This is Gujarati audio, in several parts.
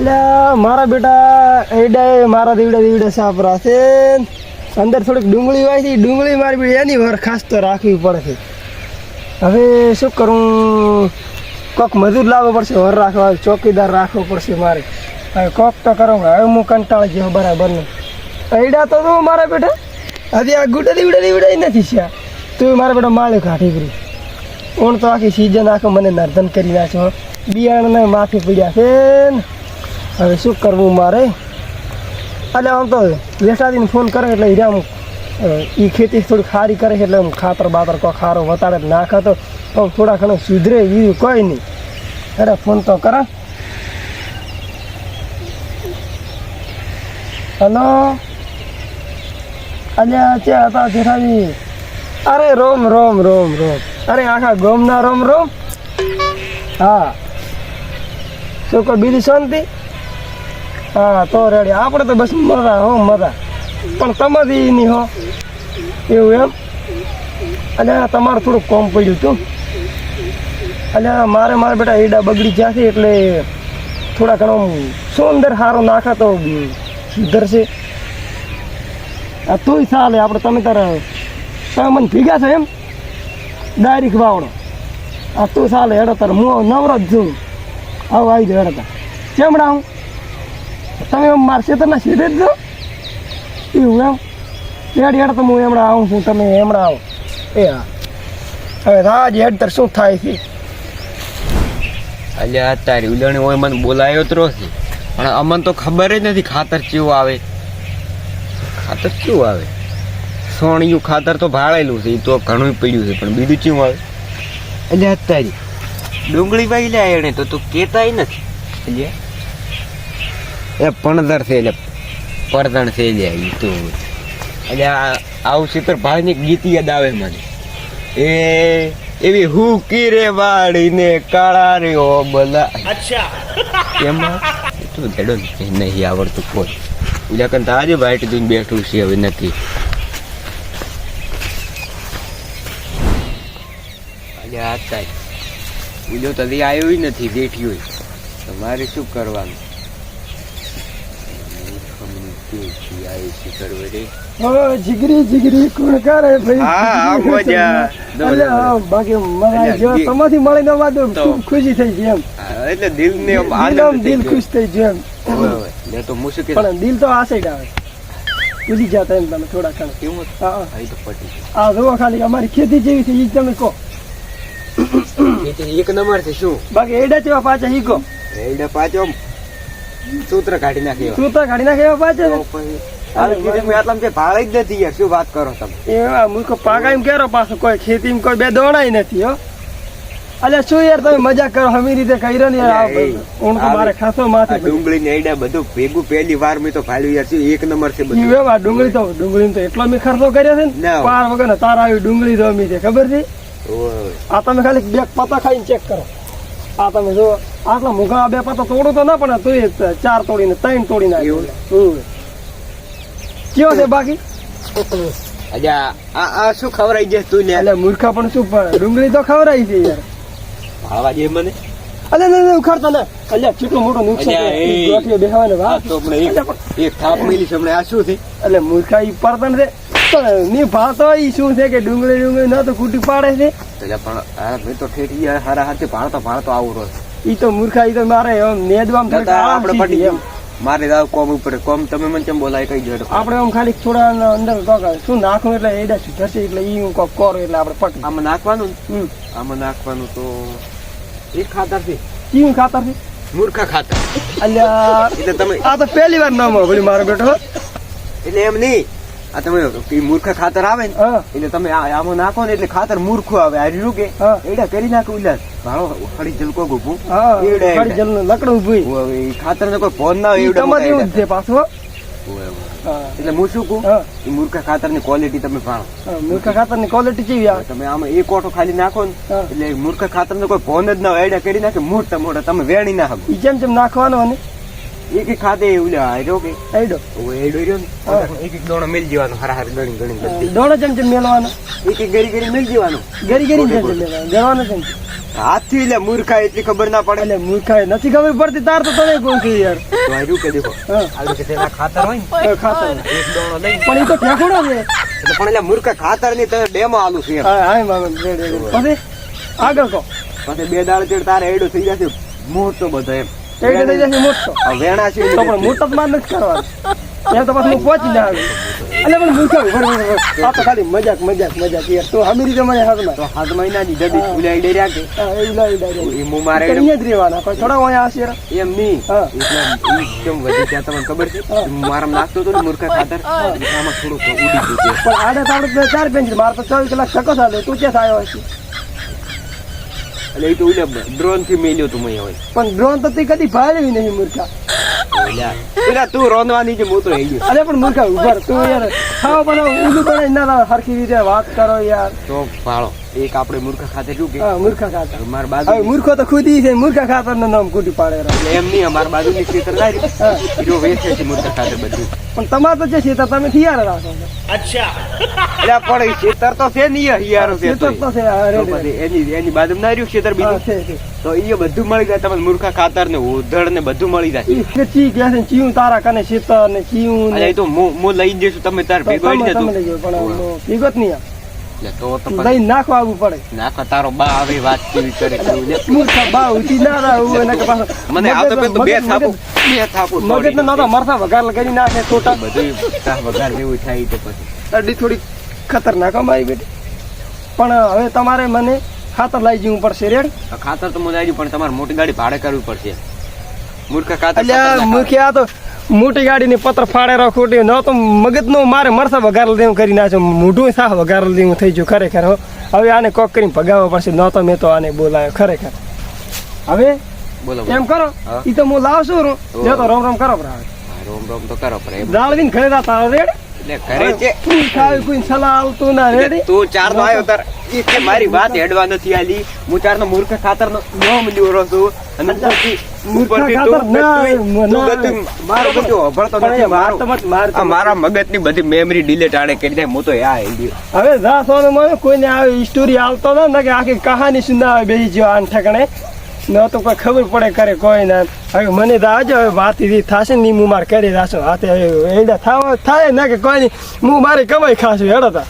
અલ્યા, મારા બેટા એડા મારા દીવડા દીવડા સાપ રાખે અંદર થોડીક ડુંગળી હોય છે ડુંગળી મારી બેટી એની વર ખાસ તો રાખવી પડશે હવે શું કરું? કોક મજૂર લાવવો પડશે, વર રાખવા, ચોકીદાર રાખવો પડશે મારે. હવે કોક તો કરો, હવે હું કંટાળી ગયો બરાબર નહીં એડા તો તું મારા બેટા. હજી આ ગુડે દીવડે દીવડે નથી છે તું મારા બેટા માળ્યો કાઢી કરી ઓણ તો આખી સિઝન આખો મને નર્ધન કરી નાખ્યો. બિયારણને માફી પડ્યા છે ને. હવે શું કરવું મારે? એટલે આમ તો વેસાદીને ફોન કરે એટલે હીરા એ ખેતી થોડી ખારી કરે છે એટલે આમ ખાતર બાતર કોઈ ખારો વતાડે નાખે તો પણ થોડા ઘણું સુધરે બીજું કોઈ નહીં. અરે ફોન તો કરા. હલો? અલ્યા ચે હતા જેઠાજી અરે રોમ રોમ રોમ રોમ. અરે આખા ગોમના રોમ રોમ? હા. શું કોઈ બીજી શાંતિ? હા, તો રેડી. આપણે તો બસ મજા, હો, મજા. પણ તમારી નહીં હો. એવું એમ? અને તમારે થોડુંક કોમ પડ્યું હતું. એટલે મારે, મારા બેટા ઈડા બગડી ગયા છે, એટલે થોડા ઘણો સુંદર સારો નાખા તો સુધરશે. આ તોય ચાલે, આપણે તમે તારે તમે મને ભીગા છો એમ? ડાયરેક્ટ વાવડો. આ તું ચાલે, હેડો તારે, હું નવરો જ છું આવો આવી જાવ હેડો તાર. ચેમડા હું તમે મારશે તો ના સીધે જ એવું એમ? હેડ હેડ તો હું હમણાં આવું છું તમે હમણાં આવો. એ હા. હવે રાજ હેડ તર શું થાય છે? અલ્યા તારી ઉલણી હોય મને બોલાયો તો છે પણ અમને તો ખબર જ નથી ખાતર કેવું આવે. ખાતર કેવું આવે? સોણિયું ખાતર તો ભાળેલું છે એ તો ઘણું પડ્યું છે પણ બીજું કેવું આવે? અલ્યા તારી ડુંગળી ભાઈ લે એને તો તું કહેતાય નથી. અલ્યા? એ પણદર છે એટલે પરદણ છે લે એ તો. એટલે આવું ચિત્ર ભાઈની ગીત યાદ આવે મને. એ એવી હુકી રે વાળીને કાળા રે ઓ બલા એમાં તું તો નહીં આવડતું કોઈ. ઉલ્યા તો આજે બાઈટ દઈને બેઠું છે હવે નથી. અલ્યા આ તાય ઉલ્યો તો હજી આવ્યો નથી બેઠ્યો તમારે શું કરવાનું મૂર્ખમણી કેવી છે, આવી છે કરવે રે. ઓ જીગરી જીગરી કોણ કરે ભાઈ? હા, હા, મજા. અલે હા, બાકી મજા જો તમાથી મળીને વાત તો. ખૂબ ખુશી થઈ ગઈ એમ. એટલે દિલ આમ આનંદ દિલ ખુશ થઈ ગયું એમ. ઓય, ઓય. લે તો હું પણ દિલ તો આ સાઈડ આવે. ભૂલી જતા એમ તમે થોડા કેવું હા, ગયું. આ જુઓ ખાલી અમારી ખેતી જેવી છે એ તમે કહો. એક નંબર છે શું? બાકી એડા જેવા પાછા ઈ એડા પાછો સૂત્ર કાઢી નાખે સૂત્ર કાઢી નાખે એવા પાછા તો પછી હાલ કીધું મેં આટલામાં જે ભાળે જ નથી યાર શું વાત કરો તમે? એવા મૂર્ખો પાકા એમ કેરો પાછો કોઈ ખેતીમાં કોઈ બે દોડાય નથી હો. અલ્યા શું યાર તમે મજાક કરો હમી રીતે કર્યો ને યાર અલ્યા, એ, આ ઊંઘ તો આ મારે ખાસો માથે ડુંગળી ને એડા બધું ભેગું પહેલી વાર મેં તો ભાળ્યું યાર શું એક નંબર છે બધું? ડુંગળી તો ડુંગળી તો એટલો મેં ખર્ચો કર્યો છે ને. પાર વગર તારા આવી ડુંગળી તો અમી છે ખબર છે. આ તમે ખાલી બે પત્તા ખાઈને ચેક કરો. આ તમે જો આટલા મૂઘા બે પત્તા તોડો તો ના પણ તું એક ચાર તોડીને ત્રણ તોડીને નાખી કેવો છે બાકી? અજા આ આ- શું ખવરાઈ જાય તું ને? એટલે મૂર્ખા પણ શું પણ ડુંગળી તો ખવરાઈ છે યાર. ભાળવા દે મને. અલે ને ને ઉખાડતા ને અલ્યા કેટલું મોટું નુકસાન છે. ગોઠીએ બેહવાને વાત. તો પણ એક- એક થાપ મેલી છે હમણાં આ શું છે? એટલે મૂર્ખા ઈ પરતન છે પણ ની ભાતો ઈ શું છે કે ડુંગળી ડુંગળી ના તો કૂટી પાડે છે? એટલે પણ આ મેં તો ઠેઠી યાર હારા હાથે ભાણતો ભાણતો આવું રોજ ઈ તો મૂર્ખા ઈ તો મારે એમ નેદવામ આપણે પટી એમ. મારે દાવ કોમ ઉપર કોમ તમે મને કેમ બોલાય કઈ જોડે આપણે આમ ખાલી થોડા અંદર શું નાખવું એટલે એડા સુધરશે એટલે ઈ હું કોક કરો એટલે આપણે પટ આમાં નાખવાનું? આમાં નાખવાનું તો એક ખાતર છે. કેવું ખાતર છે? મૂર્ખા ખાતર. અલ્યા એટલે તમે આ તો પહેલી વાર નામ સાંભળ્યું મારો બેટો. એટલે એમ નહીં. આ તમે મૂર્ખ ખાતર આવે ને એટલે તમે આમાં નાખો ને એટલે ખાતર મૂર્ખું આવે હારી રૂકે એડા કરી નાખો ઉલ્લાસ ભાણો ખડી જલકો હા એડા, ખાલી એડા. લકડું ઉભું ખાતર ને કોઈ ફોન ના એવડા તમારે એવું છે પાછું એટલે હું શું કહું? એ મૂર્ખા ખાતરની ક્વોલિટી તમે ભાણો. હા, ખાતર ખાતરની ક્વોલિટી કેવી આવે? તમે આમાં એક ઓટો ખાલી નાખો ને એટલે મૂર્ખા ખાતર ને કોઈ ફોન જ ના હોય એડા કરી નાખે મોટા મોટા તમે વેણી ના હકો જેમ જેમ નાખવાનો ને એક એક ખાતે ઉલ્યા આયરો કે. એડો ઓ એડો રહ્યો. એક એક દોણો મિલ જવાનો હરા હર ગણી ગણી બધી. દોડો જેમ જેમ મેલવાનો. એક એક ગરી ગરી મિલ જવાનો. ગરી ગરી જેમ જેમ મેલવાનો જવાનો જેમ હાથી લે એટલે મૂર્ખા એટલી ખબર ના પડે. એટલે મૂર્ખા નથી ખબર પડતી તાર તો તને કોણ કે યાર. તો હાર્યું કે દેખો. આલુ કે તેના ખાતર હોય ને ખાતર. એક દોણો લઈ. પણ એ તો ફેંકડો છે. એટલે પણ એટલે મૂર્ખા ખાતરની તમે ડેમો આલુ છે હા હા મામા પછી? આગળ કહો. પછી બે દાળ ચડ તારે એડો થઈ જશે. મોટો બધો એમ. એટલે થઈ જશે મોટો. વેણા છે તો પણ મોટો માર નથી કરવાનો. એમ તો પછી પહોંચી ના આવી એટલે પણ મૂર્ખા ઉભર ઉભર ઉભર. આ તો ખાલી મજાક મજાક મજાક. યાર તું હમી રીતે મને હાથમાં. તો હાથ મહિનાની જડી ફૂલાઈ ડે રહ્યા કે હા એવું લાવી ડાયરેક્ટ એ મું મારે અહીંયા જ રહેવાના. કોઈ થોડા અહીંયા હશે એમ નહીં. હા. એટલે કેમ વધી ત્યાં તમને ખબર છે? હા. નાખતો હતો ને મૂર્ખા ખાતર આમાં થોડુંક ઉડી ગયું પણ આડે તો આપણે ચાર પેન્સિલ મારે તો ચોવીસ કલાક છકો હાલે તું ક્યાં આવ્યો હશે એટલે એ તો ઓલા ડ્રોનથી મેલ્યો તું મેં હોય પણ ડ્રોન તો તે કદી ભાળ્યું નહીં મૂર્ખા ઓલા તું રોંધવાની છે હું તો હઈ ગયો અરે પણ મૂર્ખા ઉભર તું યાર ખાવા બનાવ ઊંધું બનાવી ના હરખી રીતે વાત કરો યાર તો ભાળો એક આપણે મૂર્ખા ખાતે શું કે? મૂર્ખા ખાતર માર બાજુ મૂર્ખો તો ખુદી છે મૂર્ખા ખાતરનું નામ ખોટી પાડે એમ નહીં અમાર ખેતર ના રહી હીરો વેચે છે મૂર્ખા ખાતર બધું. પણ તમાર તો જે છે તમે થિયાર રાખો એટલે પણ ખેતર તો છે નહીં હિયારો છે તો તો છે પછી એની એની બાજુ ના રહ્યું ખેતર બીજું. તો એ બધું મળી જાય તમને મૂર્ખા ખાતર ને ઉધડ ને બધું મળી જાય. કે ચી ગયા છે ચીયું તારા કને ખેતર ને ચીયું અરે એ તો હું હું લઈ જઈશું તમે તાર ભેગો આવી જતું ભેગો જ નહીં તો લઈને નાખવા આવવું પડે. નાખો તારો બા આવે વાત કેવી કરે મૂર્ખા બા ઉઠી ના રહે એને કે પાછો મને આ તો બે થાપુ બે થાપુ મગજ ને નહોતા મરસા વઘાર કરી નાખે ખોટા. બધું તાર વઘાર જેવું થાય તો પછી. અડી થોડી ખતરનાક હો બેટી પણ હવે તમારે મને ખાતર લઈ જવું પડશે રેડ? ખાતર તો મને આવી પણ તમારે મોટી ગાડી ભાડે કરવી પડશે. મૂર્ખા ખાતર આ તો મોટી ગાડીની પત્ર ફાડે રાખો ન તો મગજનો મારે મરસા વઘાર દેવું કરી નાખ્યો મોઢું સાહ વઘાર દેવું થઈ ગયું ખરેખર હવે આને કોક કરીને ભગાવવો પડશે ન તો મેં તો આને બોલાયો ખરેખર. હવે બોલો. એમ કરો. ઈ તો હું લાવશું જો તો રોમ રોમ કરો બરાબર રોમ રોમ તો કરો એમ. જાળવીને ઘરે રા તારો રેડ? કરે છે કોઈ ખાવી કોઈ સલાહ આવતું ના રેડી? તું ચાર નો આવ્યો તાર. ઈ કે મારી વાત હેડવા નથી આલી. હું ચાર નો મૂર્ખ ખાતર નો નોમ લ્યો છું અને ઉપરથી મગજ ના મારું બધું માર. મારું માર મારા મેમરી ડિલીટ આડે કરી દે હું તો હવે જા સોનું મને કોઈને આવી સ્ટોરી આવતો ના ને કે આખી કહાની સુનાવે બેસી ગયો આન ઠેકણે. ન તો કોઈ ખબર પડે કરે કોઈ ના. હવે મને તો આજે હવે વાત થશે ને હું મારે કરી રાખશું. હાથે એડા થાવ થાય ના કે કોઈ નહીં હું મારી કમાઈ ખાશું હેડો તા.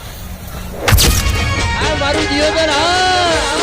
મારું જીવન